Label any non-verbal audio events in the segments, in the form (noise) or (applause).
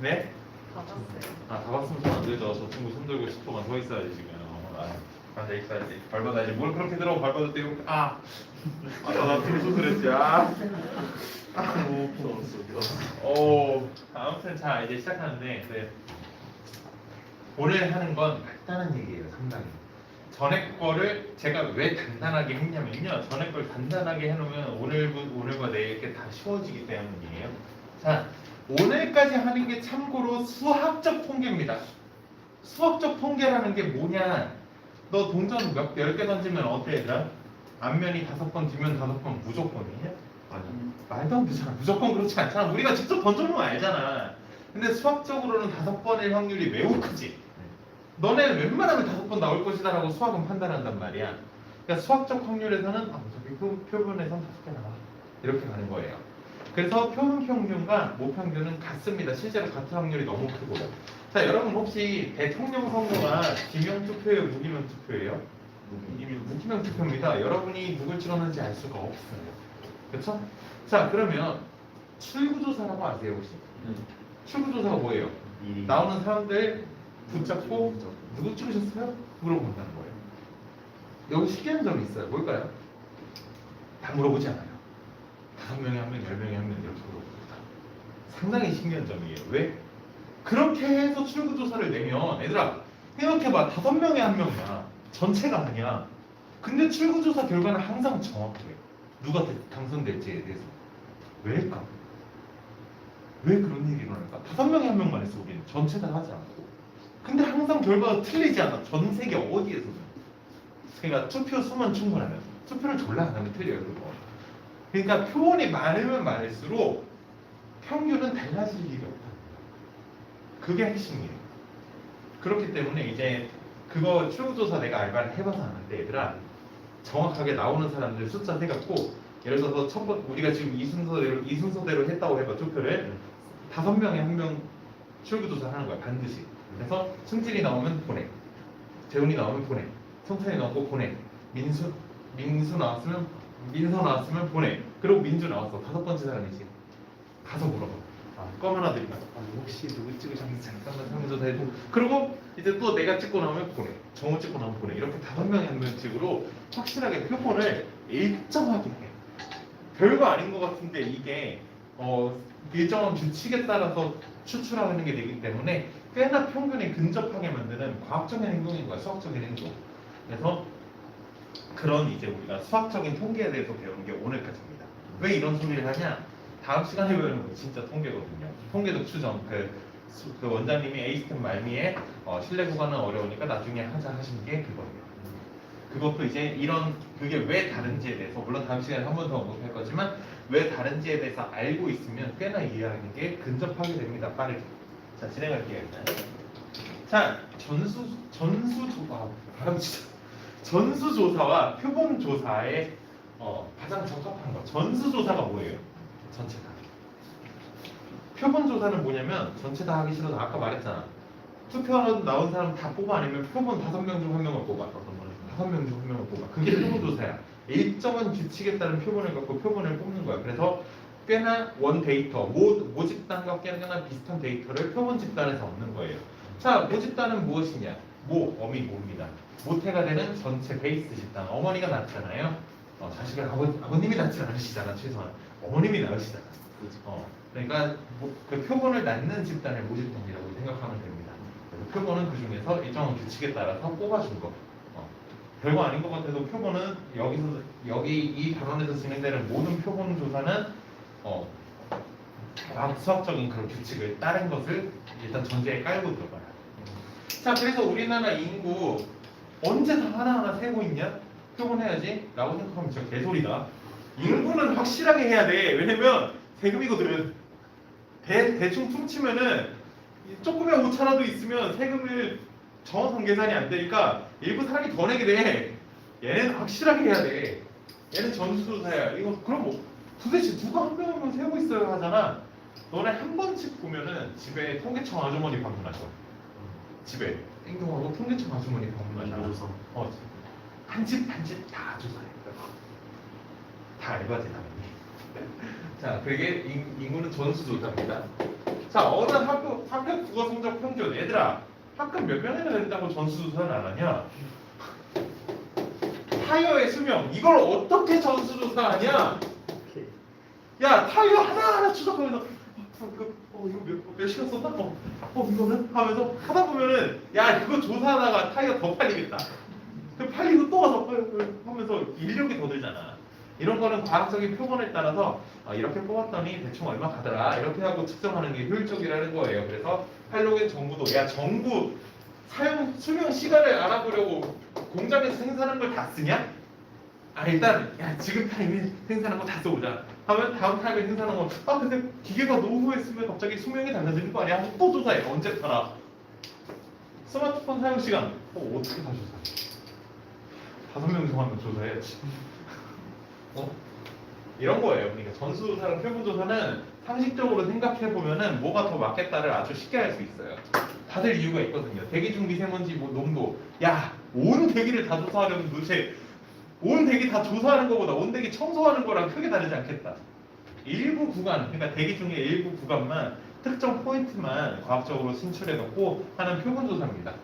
네? 받았어요. 아, 다 봤으면 손안 들죠. 저 친구 손 들고 10초간 서 있어야지 지금. 어, 아, 앉아 있어야지. 밟아야지. 뭘 그렇게 들어? 밟아도 떼고. 아, 아, 나 들어서 그랬지. 아, 오, 부러웠어. 오. 아무튼 자 이제 시작하는데 네. 오늘 하는 건 간단한 얘기예요. 상당히. 전에 거를 제가 왜 단단하게 했냐면요. 전에 걸 단단하게 해놓으면 오늘 오늘과 내일 게다 쉬워지기 때문이에요. 자, 오늘까지 하는 게 참고로 수학적 통계입니다. 수학적 통계라는 게 뭐냐? 너 동전 몇열개 던지면 어때 얘들아? 앞면이 다섯 번, 뒷면 다섯 번 무조건이에요? 아니. 말도 안 되잖아. 무조건 그렇지 않잖아. 우리가 직접 던져보면 알잖아. 근데 수학적으로는 다섯 번의 확률이 매우 크지. 너네는 웬만하면 다섯 번 나올 것이다라고 수학은 판단한단 말이야. 그러니까 수학적 확률에서는 아, 저기 표- 표본에선 다섯 개 나와. 이렇게 가는 거예요. 그래서 표본 평균과 모평균은 같습니다. 실제로 같은 확률이 너무 크고요. 자, 여러분 혹시 대통령 선거가 기명 투표예요, 무기명 투표예요? 무기명, 무기명 투표입니다. 여러분이 누굴 찍었는지 알 수가 없어요. 그렇죠? 자, 그러면 출구조사라고 아세요 혹시? 출구조사가 뭐예요? 미리 나오는 사람들 붙잡고 누구 찍으셨어요? 물어본다는 거예요. 여기 신기한 점이 있어요. 뭘까요? 다 물어보지 않아요. 다섯 명에 한 명, 열 명에 한 명 이렇게 물어봅니다. 상당히 신기한 점이에요. 왜? 그렇게 해서 출구조사를 내면 얘들아 생각해봐 다섯 명에 한 명이야. 전체가 아니야. 근데 출구조사 결과는 항상 정확해. 누가 대- 당선될지에 대해서. 왜일까? 왜 그런 일이 일어날까? 다섯 명에 한 명만 했어 우리는 전체 다 하지 않고. 근데 항상 결과가 틀리지 않아. 전 세계 어디에서든. 그러니까 투표 수만 충분하면 투표를 졸라 안 하면 틀려요 그거. 그러니까 표본이 많으면 많을수록 평균은 달라질 일이 없다. 그게 핵심이에요. 그렇기 때문에 이제 그거 출구조사 내가 알바를 해봐서 아는데 얘들아 정확하게 나오는 사람들 숫자 세갖고 예를 들어서 첫 번 우리가 지금 이 순서대로 이 순서대로 했다고 해봐 투표를 다섯 명에 한 명 출구조사 하는 거야 반드시. 그래서 승진이 나오면 보내, 재훈이 나오면 보내, 성찬이 나오고 보내, 민수 민수 나왔으면 민서 나왔으면 보내. 그리고 민주 나왔어. 다섯 번째 사람이지. 가서 물어봐. 아, 껌 하나 드리면. 아, 혹시 누구 찍으셨는지 잠깐만 설문조사 해도 그리고 이제 또 내가 찍고 나오면 보내. 정우 찍고 나오면 보내. 이렇게 다섯 명에 한 명씩으로 확실하게 표본을 일정하게 해. 별거 아닌 것 같은데 이게 어, 일정한 규칙에 따라서 추출하는 게 되기 때문에 꽤나 평균에 근접하게 만드는 과학적인 행동인 거야. 수학적인 행동. 그래서 그런 이제 우리가 수학적인 통계에 대해서 배우는 게 오늘까지입니다 왜 이런 소리를 하냐 다음 시간에 배우는 거 진짜 통계거든요. 통계도 추정 그, 수- 그 원장님이 에이스템 말미에 어, 실내 구간은 어려우니까 나중에 하자 하신 게 그거예요. 그것도 이제 이런 그게 왜 다른지에 대해서 물론 다음 시간에 한 번 더 언급할 거지만 왜 다른지에 대해서 알고 있으면 꽤나 이해하는 게 근접하게 됩니다. 빠르게. 자 진행할게요 일단. 자 전수 전수 조사 발음 진짜 전수 조사와 표본 조사의 어, 가장 적합한 거. 전수 조사가 뭐예요? 전체 다. 표본 조사는 뭐냐면 전체 다 하기 싫어서 아까 말했잖아. 투표하러 나온 사람 다 뽑아 아니면 표본 다섯 명 중 한 명을 뽑아. 다섯 명 중 한 명을 뽑아. 그게 표본 조사야. 일정한 규칙에 따른 표본을 갖고 표본을 뽑는 거야. 그래서 꽤나 원 데이터, 모, 모 집단과 꽤나 비슷한 데이터를 표본 집단에서 얻는 거예요. 자, 모 집단은 무엇이냐? 모, 어미 모입니다. 모태가 되는 전체 베이스 집단. 어머니가 낳잖아요. 어, 자식을 아버, 아버님이 낳지 않으시잖아, 최소한. 어머님이 낳으시잖아. 어, 그러니까 뭐, 그 표본을 낳는 집단을 모집단이라고 생각하면 됩니다. 표본은 그 중에서 일정한 규칙에 따라서 뽑아준 거. 어, 별거 아닌 것 같아도 표본은 여기서 여기 이 단원에서 진행되는 모든 표본 조사는 어, 과학 수학적인 그런 규칙을 따른 것을 일단 전제에 깔고 들어가요. 자, 그래서 우리나라 인구 언제 다 하나하나 세고 있냐? 표본해야지? 라고 생각하면 진짜 개소리다. 인구는 확실하게 해야 돼. 왜냐면 세금이거든. 대, 대충 퉁치면은 조금의 오차라도 있으면 세금을 정확한 계산이 안 되니까 일부 사람이 더 내게 돼. 얘는 확실하게 해야 돼. 얘는 전수조사야. 이거 그럼 뭐 도대체 누가 한 명 한 명 세고 있어야 하잖아. 너네 한 번씩 보면은 집에 통계청 아주머니 방문하죠. 집에 행동하고 통계청 아주머니 방문하잖아. 인구조사. 어, 한집 한 집 다 조사해. 다 알바지 당연히. (laughs) 자, 그게 인, 인구는 전수조사입니다. 자 어느 학교 학교 국어 성적 평균 얘들아 학급 몇 명이나 된다고 전수 조사를 안 하냐? 타이어의 수명 이걸 어떻게 전수 조사하냐? 야 타이어 하나하나 추적하면서 어, 이거 몇, 몇 시간 썼나? 어, 어 이거는? 하면서 하다 보면은 야 그거 조사하다가 타이어 더 팔리겠다 그 팔리고 또 와서 하면서 인력이 더 들잖아 이런 거는 과학적인 표본에 따라서 아, 이렇게 뽑았더니 대충 얼마 가더라 이렇게 하고 측정하는 게 효율적이라는 거예요 그래서 할로겐 정부도 야 정부 사용 수명 시간을 알아보려고 공장에서 생산한 걸 다 쓰냐? 아 일단 야 지금 타임에 생산한 거 다 써보자 하면 다음 타임에 생산한 거아 근데 기계가 노후했으면 갑자기 수명이 달라지는 거 아니야? 또 조사해 언제 팔아? 스마트폰 사용 시간. 어 어떻게 다 조사해? 다섯 명 정하면 조사해야지. (laughs) 어? 이런 거예요. 그러니까 전수조사랑 표본조사는 상식적으로 생각해 보면은 뭐가 더 맞겠다를 아주 쉽게 알수 있어요. 다들 이유가 있거든요. 대기 중 미세먼지 뭐 농도. 야 온 대기를 다 조사하려면 도대체 온 대기 다 조사하는 것보다 온 대기 청소하는 거랑 크게 다르지 않겠다. 일부 구간, 그러니까 대기 중에 일부 구간만 특정 포인트만 과학적으로 신출해 놓고 하는 표본 조사입니다.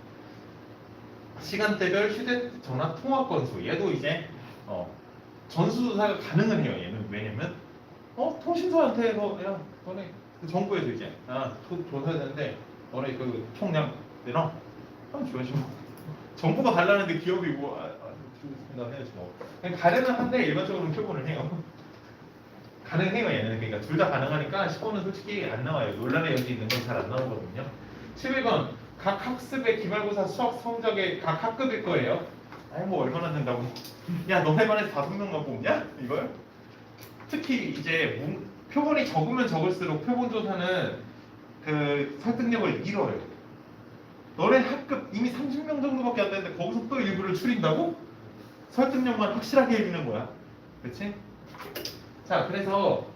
시간대별 휴대전화 통화 건수, 얘도 이제 어, 전수 조사가 가능은 해요. 얘는 왜냐면 어 통신사한테서 야 너네 그 정부에서 이제 아 조- 조사해야 되는데 너네 그 총량 내놔 하면 줘야지 뭐. 정부가 달라는데 기업이 뭐 아, 아, 주겠습니다 해야지 뭐 그냥 가능은 한데 일반적으로는 표본을 해요. (laughs) 가능해요 얘는. 그러니까 둘 다 가능하니까 10번은 솔직히 안 나와요. 논란의 여지 있는 건 잘 안 나오거든요. 11번 각 학습의 기말고사 수학 성적의 각 학급일 거예요. 아니 뭐 얼마나 된다고. (laughs) 야 너네 반에서 다섯 명만 뽑냐? 이걸? 특히 이제 문- 표본이 적으면 적을수록 표본 조사는 그 설득력을 잃어요. 너네 학급 이미 30명 정도밖에 안 되는데 거기서 또 일부를 추린다고? 설득력만 확실하게 해주는 거야. 그렇지? 자, 그래서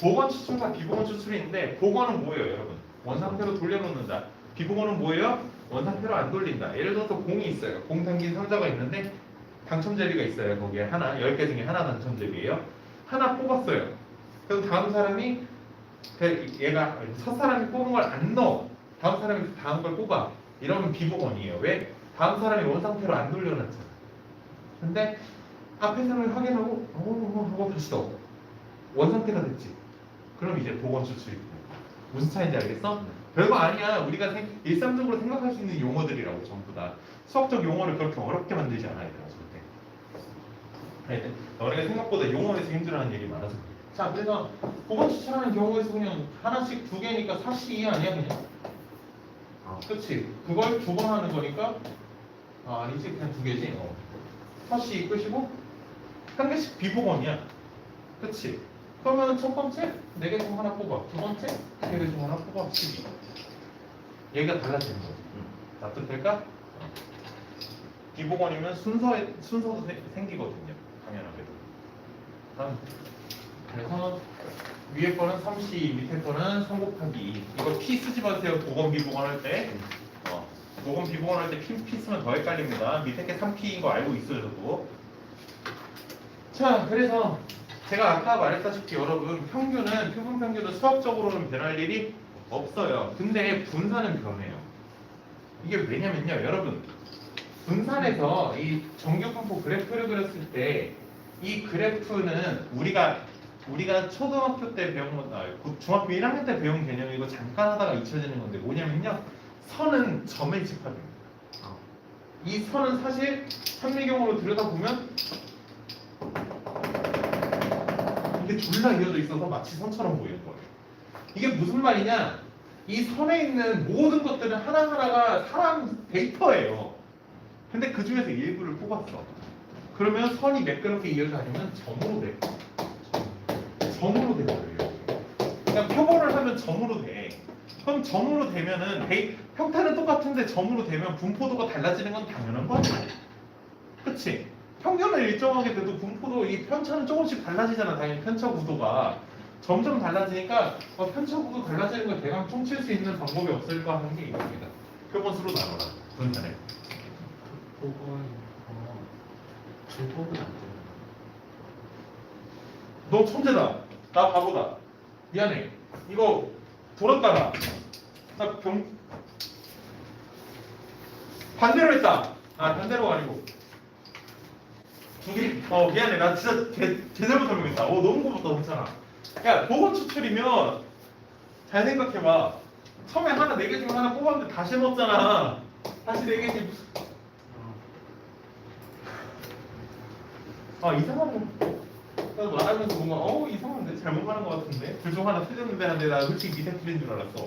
보건 추출과 비보건 추출이 있는데 보건은 뭐예요, 여러분? 원상태로 돌려놓는다. 비보건은 뭐예요? 원상태로 안 돌린다. 예를 들어서 공이 있어요. 공 당긴 상자가 있는데 당첨제비가 있어요. 거기에 하나, 10개 중에 하나 당첨제비예요. 하나 뽑았어요. 그럼 다음 사람이 그 얘가 첫 사람이 뽑은 걸 안 넣어. 다음 사람이 다음 걸 뽑아. 이러면 비보건이에요. 왜? 다음 사람이 원상태로 안 돌려놨잖아. 근데 앞에 사람을 확인하고 어, 어, 하고 다시 넣어. 원상태가 됐지. 그럼 이제 보건 추출이 돼. 무슨 차이인지 알겠어? 별거 아니야. 우리가 생- 일상적으로 생각할 수 있는 용어들이라고 전부 다. 수학적 용어를 그렇게 어렵게 만들지 않아 얘들아 절대. 하여튼 너네가 생각보다 용어에서 힘들어하는 일이 많아서 그래. 자 그래서 보건 추출하는 경우에서 그냥 하나씩 두 개니까 사시 아니야 그냥. 아. 그치? 그걸 두 번 하는 거니까 아, 아니지 그냥 두 개지 어. 사시 이끄시고 한 개씩 비보건이야. 그치? 그러면 첫 번째 네 개 중 하나 뽑아. 두 번째 세개중 하나 뽑아. 12 얘가 달라지는 거지. 납득될까? 어. 비보건이면 순서에, 순서도 세- 생기거든요. 당연하게도. 다음. 그래서 위에 거는 3C 밑에 거는 3 곱하기. 2 이거 P 쓰지 마세요. 보건 비보건 할때 어, 보건 비보건 할때 P, 쓰면 더 헷갈립니다. 밑에 게 3P인 거 알고 있어요 저도. 자 그래서 제가 아까 말했다시피 여러분 평균은 표본 평균은 수학적으로는 변할 일이 없어요. 근데 분산은 변해요. 이게 왜냐면요 여러분. 분산에서 이 정규분포 그래프를 그렸을 때 이 그래프는 우리가 우리가 초등학교 때 배운 건 아, 고- 중학교 1학년 때 배운 개념이고 잠깐 하다가 잊혀지는 건데 뭐냐면요 선은 점의 집합입니다. 이 선은 사실 현미경으로 들여다보면 이게 졸라 이어져 있어서 마치 선처럼 보이는 거예요. 이게 무슨 말이냐? 이 선에 있는 모든 것들은 하나하나가 사람 데이터예요. 근데 그 중에서 일부를 뽑았어. 그러면 선이 매끄럽게 이어가려면 점으로 돼. 점으로 돼버려요. 그러니까 표본을 하면 점으로 돼. 그럼 점으로 되면은 평타는 똑같은데 점으로 되면 분포도가 달라지는 건 당연한 거 아니야? 그치? 평균을 일정하게 돼도 분포도 이 편차는 조금씩 달라지잖아 당연히 편차 구도가 점점 달라지니까 어, 편차 구도 달라지는 걸 대강 퉁칠 수 있는 방법이 없을까 하는 게 이겁니다 표본수로 나눠라 분산해 보건 어 중복은 안 돼요. 너 천재다 나 바보다 미안해 이거 나 병... 반대로 했다. 아 반대로 아니고 두 개. 어 미안해. 나 진짜 제, 제대로 설명했다. 어 너무 고맙다 괜찮아. 야 보건 추출이면 잘 생각해봐. 처음에 하나 네 개 중에 하나 뽑았는데 다시 넣었잖아. 다시 네 개지. 아 이상하네. 나 말하면서 뭔가 어 이상한데 잘못 말한 것 같은데 둘 중 하나 틀렸는데 한데 나 솔직히 밑에 틀린 줄 알았어.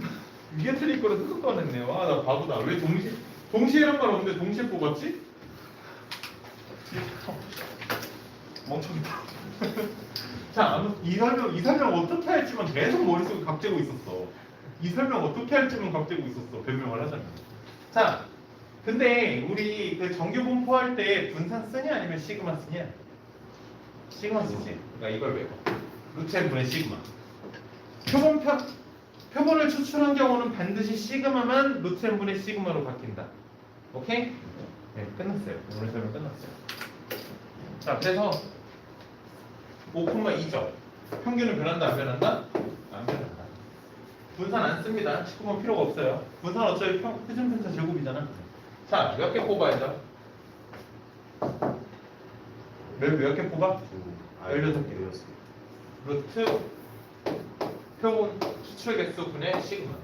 (laughs) 위에 틀릴 거를 뜯을 뻔했네. 와 나 바보다. 왜 동시에 동시에란 말 없는데 동시에 뽑았지? 멍청이다. (laughs) 자, 이 설명 이 설명 어떻게 할지만 계속 머릿속에 각재고 있었어. 이 설명 어떻게 할지만 각재고 있었어. 변명을 하자면. 자, 근데 우리 그 정규 분포할 때 분산 쓰냐 아니면 시그마 쓰냐? 시그마 쓰지. 그러니까 이걸 외워. 루트 분의 시그마. 표본표 표본을 추출한 경우는 반드시 시그마만 루트 n 분의 시그마로 바뀐다. 오케이? 네, 끝났어요. 오늘 설명 끝났어요. 자, 그래서 5,2죠. 평균은 변한다, 안 변한다? 안 변한다. 분산 안 씁니다. 19번 필요가 없어요. 분산 어차피 평, 표준 편차 제곱이잖아. 자, 몇 개 뽑아야죠? 몇, 몇개 뽑아? 열여섯 개. 루트 표본 추출 개수 분의 시그마.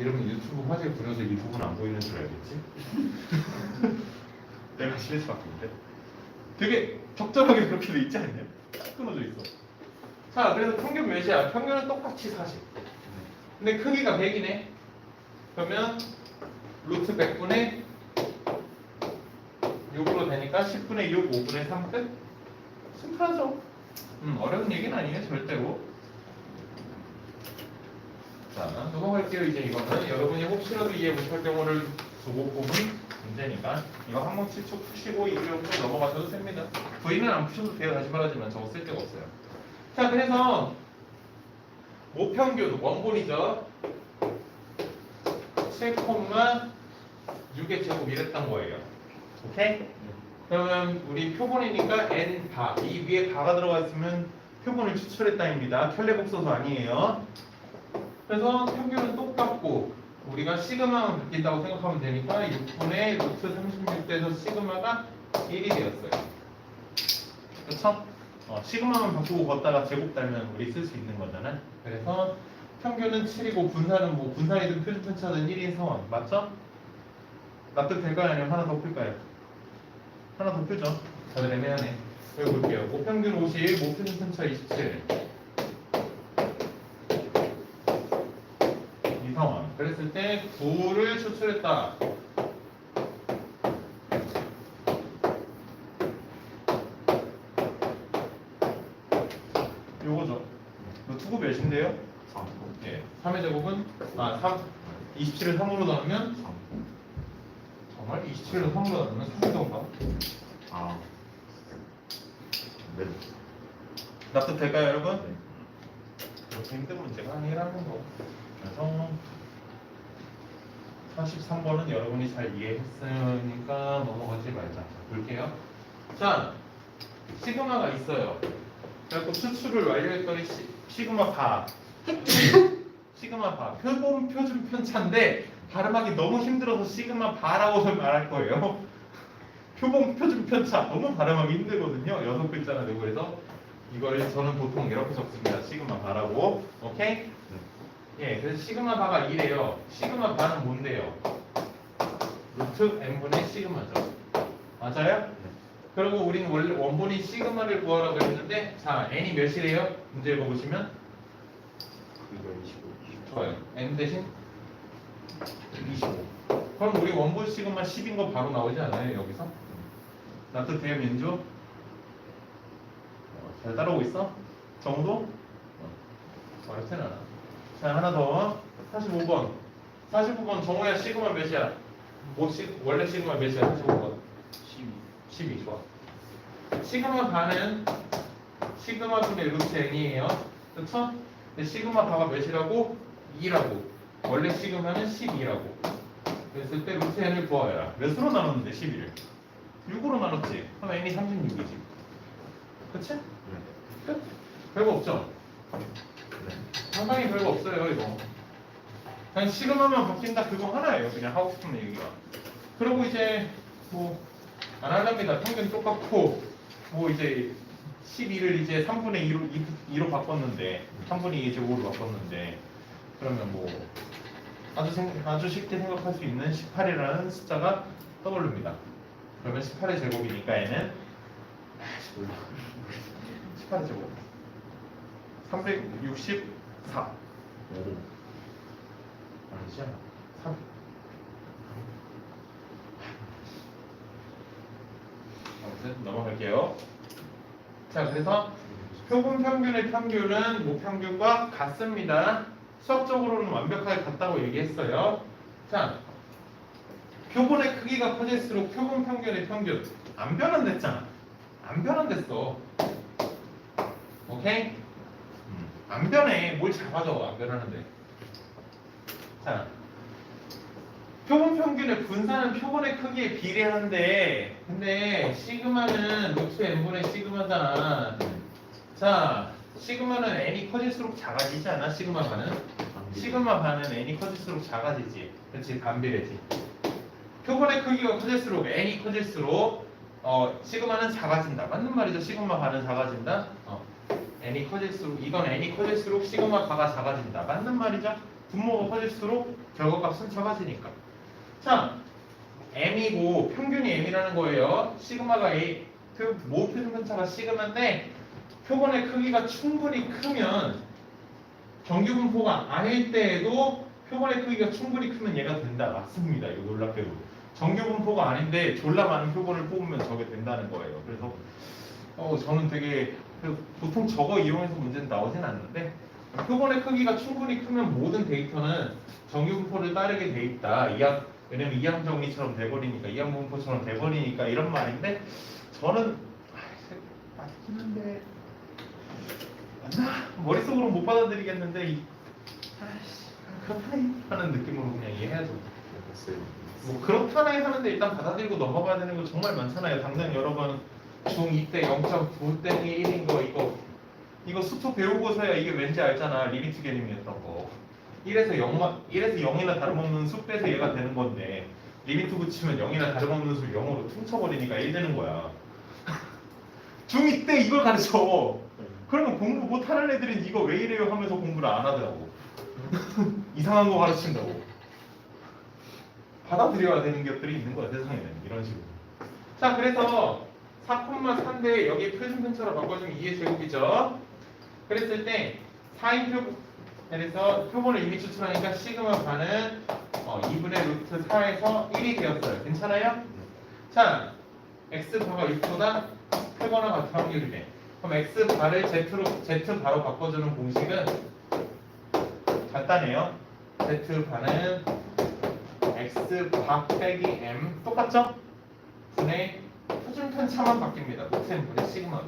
여러분 유튜브 화질 부려서 이 부분 안 보이는 줄 알겠지? (laughs) 내가 실수 바뀌는데 되게 적절하게 그렇게 돼 있지 않냐? 딱 끊어져 있어. 자, 그래서 평균 몇이야? 평균은 똑같이 40. 근데 크기가 100이네. 그러면 루트 100분의 6으로 되니까 10분의 6, 5분의 3 끝? 심플하죠? 음, 어려운 얘기는 아니에요, 절대로. 자, 넘어갈게요. 이제 이거는 여러분이 혹시라도 이해 못할 경우를 두고 뽑은 문제니까 이거 한 번씩 쭉 푸시고 이후로 넘어가셔도 됩니다. V는 안 푸셔도 돼요. 다시 말하지만 저거 쓸 데가 없어요. 자, 그래서 모평균 원본이죠. 7,6의 제곱 이 랬던 거예요. 오케이? 그러면 우리 표본이니까 n 바, 이 위에 바가 들어가 있으면 표본을 추출했다입니다. 켈레복소도 아니에요. 그래서 평균은 똑같고 우리가 시그마만 바뀐다고 생각하면 되니까 6분의 루트 36대에서 시그마가 1이 되었어요. 그렇죠? 어, 시그마만 바꾸고 걷다가 제곱 달면 우리 쓸 수 있는 거잖아. 그래서 평균은 7이고 분산은 뭐 분산이든 표준 편차든 1인 상황 맞죠? 납득될까요? 아니면 하나 더 풀까요? 하나 더 풀죠. 다들 애매하네. 여기 볼게요. 모평균 50, 모표준 편차 27. 이 상황. 그랬을 때 9를 추출했다. 요거죠. 루트고 몇인데요? 예. 3의 제곱은 아 3, 27을 3으로 나누면 정말 27을 3으로 나누면 3이던가? 아. 네. 납득될까요, 여러분? 이렇게 힘든 문제가 아니라는 거. 그래서 43번은 여러분이 잘 이해했으니까 넘어가지 말자. 자, 볼게요. 자, 시그마가 있어요. 그래서 수출을 완료했더니 시, 시그마 바. (laughs) 시그마 바. 표본 표준 편차인데 발음하기 너무 힘들어서 시그마 바라고 말할 거예요. (laughs) 표본 표준 편차 너무 발음하기 힘들거든요. 여섯 글자나 되고 그래서 이걸 저는 보통 이렇게 적습니다. 시그마 바라고. 오케이? 예, 그래서 시그마 바가 2래요. 시그마 바는 뭔데요? 루트 n분의 시그마죠. 맞아요? 그리고 우리는 원래 원본이 시그마를 구하라고 했는데 자, n이 몇이래요? 문제 읽어보시면 그거 25. 좋아요. n 대신 25. 그럼 우리 원본 시그마 10인 거 바로 나오지 않아요, 여기서? 납득돼요, 민주? 어, 잘 따라오고 있어? 정도? 어, 어렵진 않아. 자, 하나 더. 45번. 45번 정우야 시그마 몇이야? 뭐 시, 원래 시그마 몇이야? 45번. 12. 12 좋아. 시그마 반은 시그마 분의 루트 n이에요. 그쵸? 근데 시그마 바가 몇이라고? 2라고. 원래 시그마는 12라고. 그랬을 때 루트 n을 구하여라. 몇으로 나눴는데 12를? 6으로 나눴지. 그럼 n이 36이지. 그치? 끝? 별거 없죠? 네. 상당히 별거 없어요 이거 그냥 시그마만 바뀐다 그거 하나예요 그냥 하고 싶은 얘기가 그리고 이제 뭐 안 할랍니다 평균 똑같고 뭐 이제 12를 이제 3분의 2로, 2, 로 바꿨는데 3분의 2 제곱으로 바꿨는데 그러면 뭐 아주 생, 아주 쉽게 생각할 수 있는 18이라는 숫자가 떠오릅니다. 그러면 18의 제곱이니까 얘는 아이씨 몰라. 18의 제곱. 364 오. 아니죠? 3 아무튼 넘어갈게요. 자 그래서 표본 평균의 평균은 모평균과 같습니다 수학적으로는 완벽하게 같다고 얘기했어요. 자 표본의 크기가 커질수록 표본 평균의 평균. 안 변환됐잖아. 안 변환됐어. 오케이? 음, 안 변해. 뭘 잡아줘. 안 변하는데. 자 표본 평균의 분산은 표본의 크기에 비례한데 근데 시그마는 루트 n분의 시그마잖아. 자 시그마는 n이 커질수록 작아지지 않아? 시그마 반은? 시그마 반은 n이 커질수록 작아지지. 그렇지 반비례지. 표본의 크기가 커질수록 n이 커질수록 어 시그마는 작아진다. 맞는 말이죠? 시그마 반은 작아진다? 어. N이 커질수록 이건 n이 커질수록 시그마 바가 작아진다. 맞는 말이죠? 분모가 커질수록 결과값은 작아지니까. 자 m이고 평균이 m이라는 거예요. 시그마가 a 그 모표준 편차가 시그마인데 표본의 크기가 충분히 크면 정규 분포가 아닐 때에도 표본의 크기가 충분히 크면 얘가 된다. 맞습니다. 이거 놀랍게도. 정규 분포가 아닌데 졸라 많은 표본을 뽑으면 저게 된다는 거예요. 그래서 어 저는 되게 그 보통 저거 이용해서 문제는 나오진 않는데 표본의 크기가 충분히 크면 모든 데이터는 정규 분포를 따르게 돼 있다. 이항 왜냐면 이항 정리처럼 돼버리니까 이항 분포처럼 돼버리니까 이런 말인데 저는 아, 맞긴 한데? 머릿속으로 못 받아들이겠는데 그렇다네 하는 느낌으로 그냥 이해해야죠 뭐 그렇다네 하는데 일단 받아들이고 넘어가야 되는 거 정말 많잖아요. 당장 여러분 중2 때 0.9 땡이 1인 거 이거 이거 수투 배우고서야 이게 왠지 알잖아. 리미트 개념이었던 거. 1에서 0만 1에서 0이나 다름없는 수 빼서 얘가 되는 건데 리미트 붙이면 0이나 다름없는 수 0으로 퉁쳐버리니까 1 되는 거야. (laughs) 중2 때 이걸 가르쳐 그러면 공부 못하는 애들은 이거 왜 이래요 하면서 공부를 안 하더라고. (laughs) 이상한 거 가르친다고. 받아들여야 되는 것들이 있는 거야 세상에는. 이런 식으로. 자 그래서 4,3대 여기 표준 편차로 바꿔주면 2의 제곱이죠. 그랬을 때 4인 표 그래서 표본을 이미 추출하니까 시그마 반은 어, 2분의 루트 4에서 1이 되었어요. 괜찮아요? 자 x 바가 6보다 크거나 같은 확률이네 그럼 x 바를 z로 z 바로 바꿔주는 공식은 간단해요 z 바는 x 바 빼기 m 똑같죠? 분의 표준 편 차만 바뀝니다. 곱셈 분의 시그마.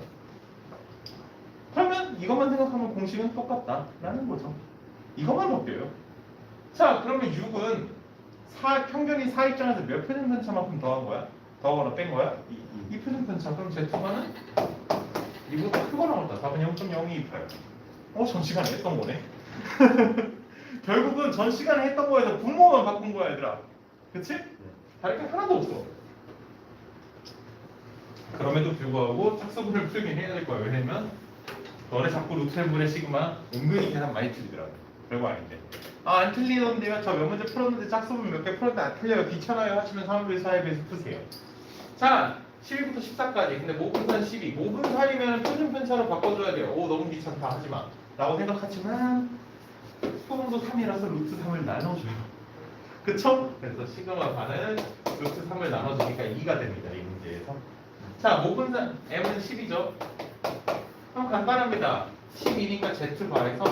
그러면 이것만 생각하면 공식은 똑같다라는 거죠. 이것만 바뀌어요. 자, 그러면 6은 4, 평균이 4 입장에서 몇 표준 편 차만큼 더한 거야? 더하거나 뺀 거야? 이, 이 표준 편 차. 그럼 z2는 이보다 크거 나온다. 답은 0.0228. 어, 전 시간에 했던 거네. (laughs) 결국은 전 시간에 했던 거에서 분모만 바꾼 거야, 얘들아. 그치? 다를 게 하나도 없어. 그럼에도 불구하고 착수분을 풀긴 해야 될 거야. 왜냐면 너네 자꾸 루트 n 분의 시그마 은근히 계산 많이 틀리더라고. 별거 아닌데. 아, 안 틀리던데요? 저 몇 문제 풀었는데 짝수분 몇 개 풀었는데 안 틀려요. 귀찮아요. 하시면 3분의 4에 비해서 푸세요. 자, 11부터 14까지. 근데 5분산 12. 5분 살이면 표준 편차로 바꿔줘야 돼요. 오, 너무 귀찮다. 하지 마. 라고 생각하지만 수분도 3이라서 루트 3을 나눠줘요. (laughs) 그쵸? 그래서 시그마 반은 루트 3을 나눠주니까 2가 됩니다. 이 문제에서. 자, 5분산 m은 10이죠. 그럼 간단합니다. 12니까 z 바에서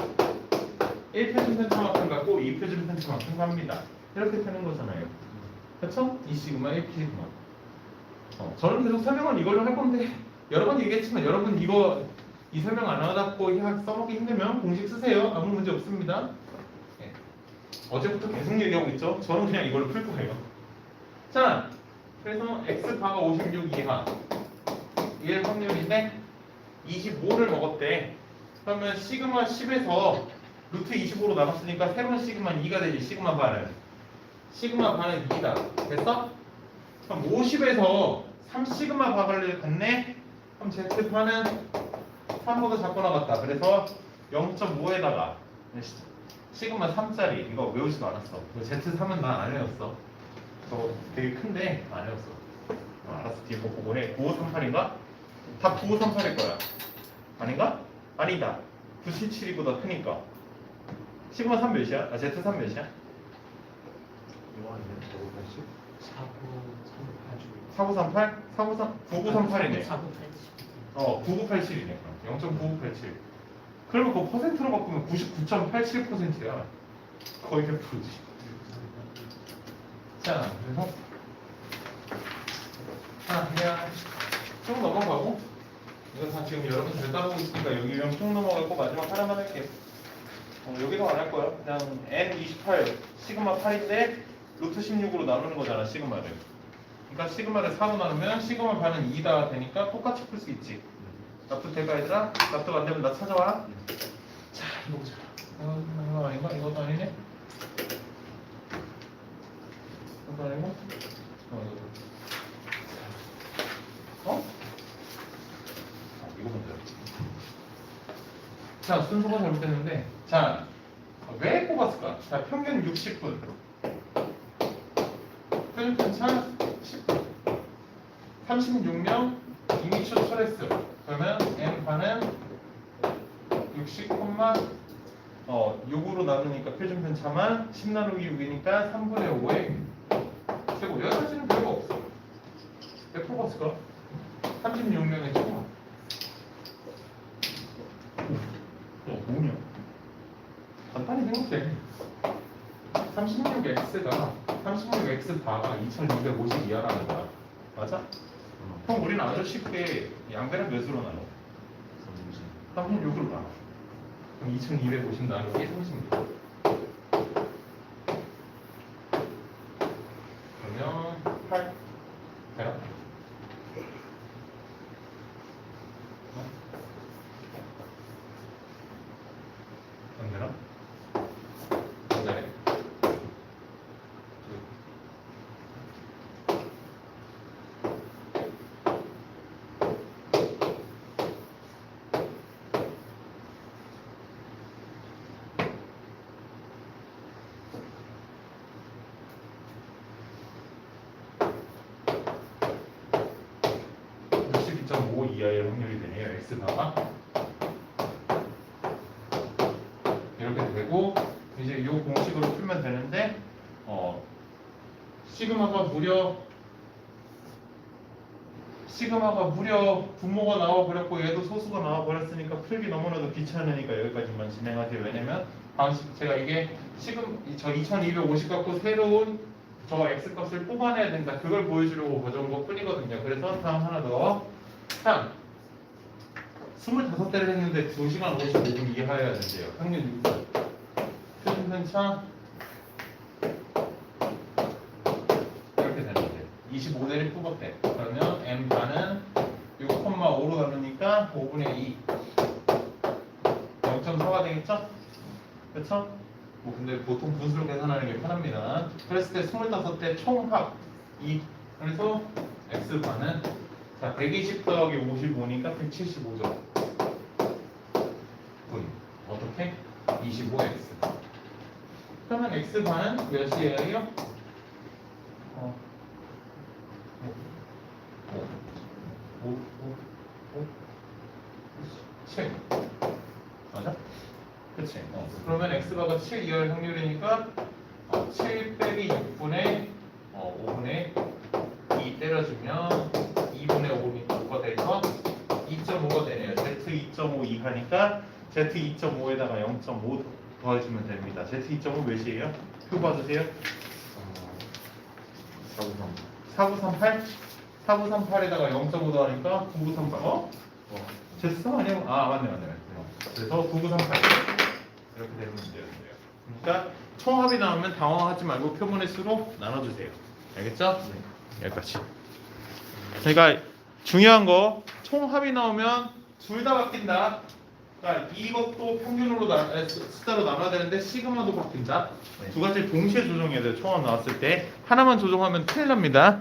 1표준 편차만큼 갖고 2표준 편차만큼 갑니다. 이렇게 되는 거잖아요. 그쵸? 이 시그마 1 시그마. 어, 저는 계속 설명을 이걸로 할 건데 (laughs) 여러 번 얘기했지만 여러분 이거 이 설명 안 하고 써먹기 힘들면 공식 쓰세요. 아무 문제 없습니다. 예. 어제부터 계속 얘기하고 있죠. 저는 그냥 이걸로 풀 거예요. 자, 그래서 x 바가 56 이하 1 확률인데 25를 먹었대. 그러면 시그마 10에서 루트 25로 나눴으니까 새로운 시그마는 2가 되지. 시그마 반은. 시그마 반은 2다. 됐어? 그럼 50에서 3시그마 바를 갔네? 그럼 Z판은 3보다 작고 나갔다. 그래서 0.5에다가 시그마 3짜리 이거 외우지도 않았어. 그 Z3은 난 안 외웠어. 저거 되게 큰데 안 외웠어. 어, 알았어. 뒤에 뭐 보고 해. 9538인가? 다 9538일 거야. 아닌가? 아니다. 977이보다 크니까. 시그마 3 몇이야? 아, Z3 몇이야? 이거 아 니면 저거 다시? 사고 4938? 493? 9938이네. 사고 팔십. 어, 9987이네. 0.9987. 그러면 그 퍼센트로 바꾸면 99.87%야. 거의 100%지. 자, 그래서 자, 그냥 쭉 넘어가고 이거 다 지금 여러분 잘 따라오고 있으니까 여기 그냥 쭉 넘어가고 마지막 하나만 할게. 어, 여기서 안 할 거야. 그냥 N28 시그마 8인데 루트 16으로 나누는 거잖아 시그마를. 그러니까 시그마를 4로 나누면 시그마 반은 2다 되니까 똑같이 풀 수 있지. 납득 될까 얘들아? 납득 안 되면 나 찾아와. 자, 이거 보자. 어, 이거 아닌가? 이것도 아니네. 이것도 아니고. 어, 이거. 어? 아, 이거 먼저. 자, 순서가 잘못됐는데. 자, 왜 뽑았을까? 자, 평균 60분. 평균 편차 10분. 36명 2미터 철했어. 그러면 n파는 60, 어 6으로 나누니까 표준 편 차만 10 나누기 6이니까 3분의 5에 최고 여기까지는 별거 없어. 몇 프로가 없을까? 36명의 최고. 어 뭐냐? 간단히 생각해. 36x가 36x 바가 2252야라는 거야. 맞아? 형 우리는 아주 쉽게 양배를 몇으로 나눠? 36으로 나눠. 그럼 2250 나누기 30입니다. 그러면 8 돼요? 어? 안 되나? 안 되네. (62.5) 이하의 확률이 되네요. X가 이렇게 되고 이제 이 공식으로 풀면 되는데 어 시그마가 무려 시그마가 무려 분모가 나와 버렸고 얘도 소수가 나와 버렸으니까 풀기 너무나도 귀찮으니까 여기까지만 진행하세요. 왜냐면 방식 제가 이게 시금 저 2250 갖고 새로운 저 x 값을 뽑아내야 된다. 그걸 보여주려고 버전 거 뿐이거든요. 그래서 다음 하나 더 3 25대를 했는데 2시간 55분 이하여야 된대요. 평균 6분 표준 편차 이렇게 되는데 25대를 뽑았대. 그러면 m 반은 6,5로 나누니까 5분의 2 0.4가 되겠죠? 그쵸? 뭐 근데 보통 분수로 계산하는 게 편합니다. 그랬을 때 25대 총합 2 그래서 x 반은 자 120 더하기 55니까 175죠 분 어떻게? 25x 그러면 x 반은 몇이에요? 어. 5, 5, 5, 5, 7 맞아? 그치 어. 그러면 x바가 7 이하일 확률이니까 어, 7 빼기 6분의 어, 5분의 2 때려주면 하니까 z 2.5에다가 0.5 더해주면 됩니다 z 2.5 몇이에요? 표 봐주세요 4938 4938 4938에다가 0.5 더하니까 9938 어? 어. Z3 아니야? 아 맞네 맞네 맞네 그래서 9938 이렇게 되는 문제였어요 그러니까 총합이 나오면 당황하지 말고 표본의 수로 나눠주세요 알겠죠? 여기까지 그러니까 중요한 거 총합이 나오면 둘 다 바뀐다. 그러니까 이것도 평균으로 나, 에, 숫자로 나눠야 되는데 시그마도 바뀐다. 네. 두 가지 동시에 조정해야 돼요. 처음 나왔을 때 하나만 조정하면 큰일 납니다.